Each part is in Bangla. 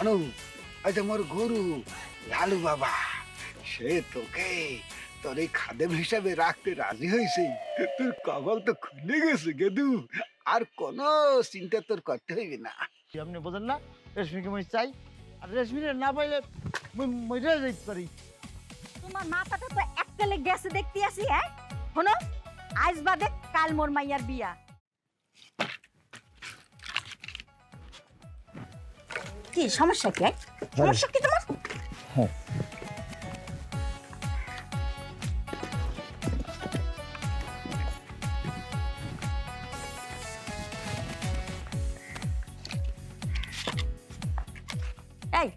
আনু আজ আমার গরু লালু বাবা। সে তোকে তোর এই খাদেম হিসাবে রাখতে রাজি হয়েছে। তোর কবল তো খুলে গেছে গেদু। আর কোনো চিন্তা তোর করতে হইবে না। আপনি বোঝেন না রেশমিকে মই চাই। আর রেশমিরে না পাইলে মই মরে যাইতে পারি। তোমার মাথাটা তো এককালে গেছে দেখতে আসি হ্যাঁ? শোনো আজ বাদে কাল মোর মাইয়ার বিয়া। কি? সমস্যা কি? সমস্যা কি তোমার? এই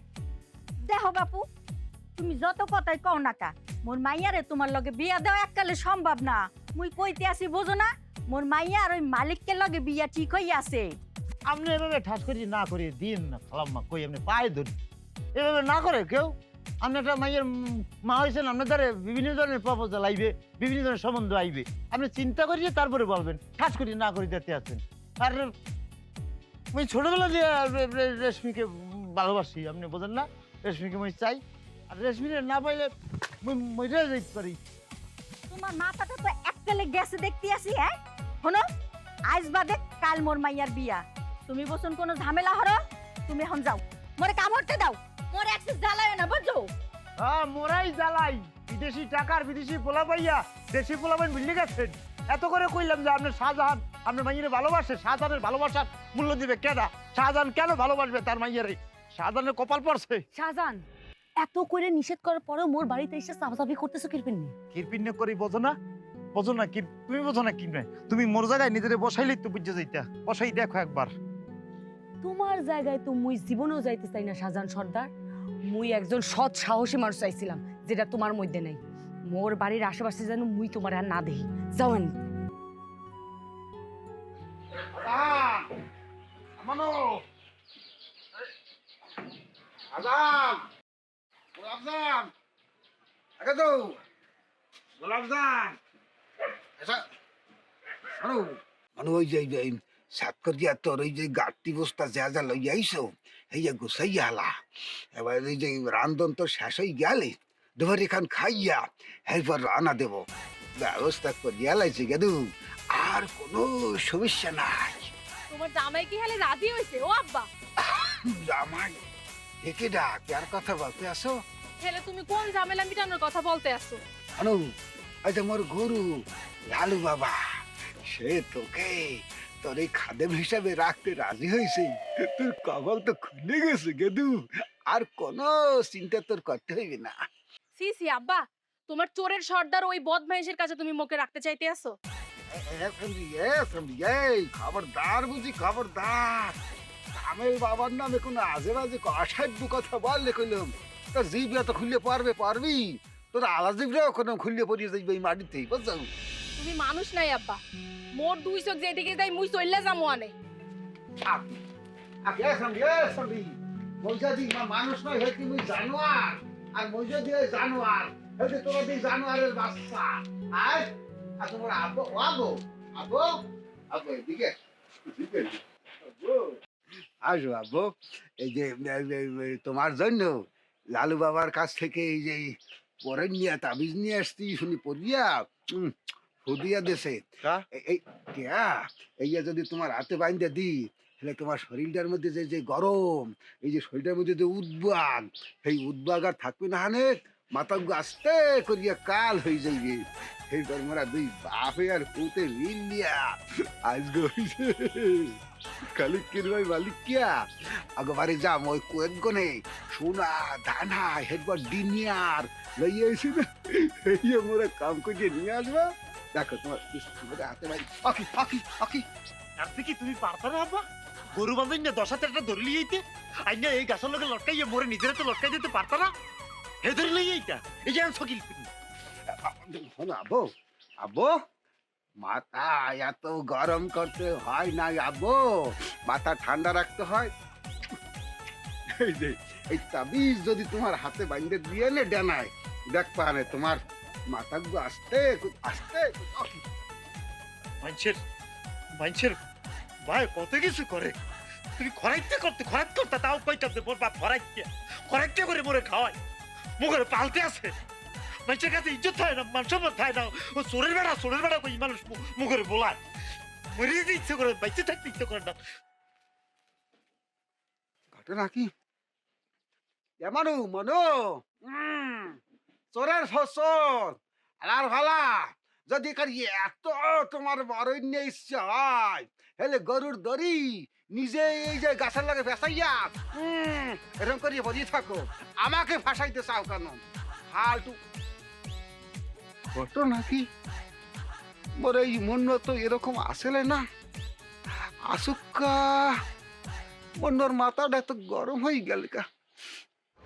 দেখো বাপু তুমি যত কথাই কও না কা মোর মাইয়ারে তোমার লগে বিয়া দেওয়া এককালে সম্ভব না। মুই কইতে আসি বোঝো না? মোর মাইয়া আর ওই মালিককে লগে বিয়া ঠিক হই আছে আপনি এভাবে ঠাস করি না করে দিন না, খালাম্মা, কই আপনি পায়ে ধরি। এভাবে না করে কেউ? আপনি একটা মাইয়ের মা হয়েছেন, আপনার দ্বারা বিভিন্ন ধরনের প্রপোজাল আইবে, বিভিন্ন ধরনের সম্বন্ধ আইবে। আপনি চিন্তা করিয়ে তারপরে বলবেন, ঠাস করি না করে দিতে আছেন। আর আমি ছোটবেলা দিয়ে রেশমিকে ভালোবাসি, আপনি বোঝেন না? রেশমিকে মই চাই। আর রেশমিরে না পাইলে মজা যাইতে পারি। তোমার মাথাটা তো এককালে গেছে দেখতে আসি হ্যাঁ? শোনো, আজ বাদে কাল মোর মাইয়ার বিয়া। তুমি বসুন কোনো ঝামেলা হরো তুমি এখন যাও। মোরে কাম করতে দাও মোরে একটু জ্বালায় না বুঝছ? হ্যাঁ মোরাই জ্বালাই। বিদেশি টাকার বিদেশি পোলা পাইয়া দেশি পোলা পাইন বুঝলে গেছেন? এত করে কইলাম যে আপনি শাহজাহান আপনার মাইয়ের ভালোবাসে শাহজাহানের ভালোবাসার মূল্য দিবে কেডা? শাহজাহান কেন ভালোবাসবে তার মাইয়ের? শাহজাহানের কপাল পড়ছে। শাহজাহান এত করে নিষেধ করার পরেও মোর বাড়িতে এসে চাপাচাপি করতেছো কিরপিন নিয়ে? কিরপিন্ন করি বোঝো না? বোঝো না কি তুমি বোঝো না কি নয় তুমি মোর জায়গায় নিজেরে বসাইলেই তো বুঝতে যাইতা। বসাই দেখো একবার। তোমার জায়গায় তো মুই জীবনেও যাইতে চাই না শাহজাহান সর্দার। মুই একজন সৎ সাহসী মানুষ চাইছিলাম যেটা তোমার মধ্যে নেই। মোর বাড়ির আশেপাশে যেন মুই তোমার আর না দেখি। যাওয়ান আমানো। যে যে সাত করিয়া তোর ওই যে গাঁটটি বস্তা যা যা লই আইসো এই যে গুছাই হালা এবার এই যে রান্ধন তো শেষ হয়ে গেলে দুবার এখান খাইয়া এরপর রান্না দেব। ব্যবস্থা করিয়া লাইছে গেদু আর কোনো সমস্যা নাই। তোমার জামাই কি হালে রাজি হয়েছে ও আব্বা। জামাই ডাক কার কথা বলতে আসো। হেলে তুমি কোন ঝামেলা মিটানোর কথা বলতে আসো? আনু আজ আমার গরু লালু বাবা সে তোকে তোর এই খাদেম হিসাবে রাখতে রাজি হয়েছে তোর কবল তো খুলে গেছে গেদু। আর কোনো চিন্তা তোর করতে হইবে না। সি সি আব্বা তোমার চোরের সর্দার ওই বদমাইশের কাছে তুমি মুখে রাখতে চাইতে আসো খবরদার বুঝি খবরদার। কামেল বাবার নামে কোনো আজে বাজে অসাধ্য কথা বললে কইলাম তোর জিবিয়া তো খুললে পারবে পারবি? তোর আলা জিবরাও কোনো খুললে পড়িয়ে যাইবে এই মাটিতে বুঝছ? তুমি মানুষ নাই, আব্বা। মোর দুই চোখ যেদিকে যাই মুই চললে যামো আনে। মানুষ আর আর আসো আব্বু এই যে তোমার জন্য লালু বাবার কাছ থেকে এই যে পরে নিয়ে, তাবিজ নিয়ে আসতি শুনি পড়িয়া ফুদিয়া দেশে? এই- যদি তোমার হাতে বাইন্দে দি তাহলে তোমার শরীরটার মধ্যে যে যে গরম এই যে শরীরটার মধ্যে যে উদ্বাগ সেই উদ্বাগ আর থাকবে না হানে মাথা আস্তে করিয়া কাল হয়ে যাইবে। সেই তোমরা দুই বাপে আর পুতে মিলিয়া আজকে হইছে খালি কিনবাই মালিক কিয়া? আগবারে যা মই কয়েক গনে সোনা দানা হেডবার ডিনিয়ার লইয়া আইছি না এই মোরা কাম করে নিয়ে আসবা। দেখো তোমার হাতে ভাই অকি অকি অকি আর কি তুমি পারতা না আব্বা গরু বাঁধন না দশ হাতে একটা ধরে লিয়েইতে আইনা এই গাছের লোকে লটকাইয়ে মোরে নিজেরা তো লটকাই দিতে পারতা না হে ধরে লইয়েইটা এই যে সকিল শোনো আবো আবো মাথা এত গরম করতে হয় না আবো মাথা ঠান্ডা রাখতে হয় এই যে এই তাবিজ যদি তোমার হাতে বাইন্দে দিয়ে নে ডানায় দেখ পারে তোমার মাথা আস্তে আস্তে মানুষের মানুষের ভাই কত কিছু করে। তুমি খরাইতে করতে খরাইত করতে তাও কইতাম মোর বাপ খরাইতে। খরাইতে করে মোরে খাওয়াই মুখের পালতে আছে। মানুষের কাছে ইজ্জত থাকে না মান সম্মান থাকে না। ও চোরের বেড়া চোরের বেড়া কই মানুষ মুখের বোলায়। মরে যেতে ইচ্ছে করে বাইচে থাকতে ইচ্ছে করে না। ঘটনা কি? এমানু মনু চোরের ফসল। আর ভালা, যদি করি এত তোমার বরণ্য ইচ্ছা হয় হেলে গরুর দড়ি নিজে এই যে গাছের লাগে ফেসাইয়া এরকম করিয়ে বসে থাকো। আমাকে ফাঁসাইতে চাও কেন? ফালতু। ঘটনা কি মোর এই মন্য তো এরকম আসলে না। আসুকা মন্নর মাথাটা তো গরম হয়ে গেল কা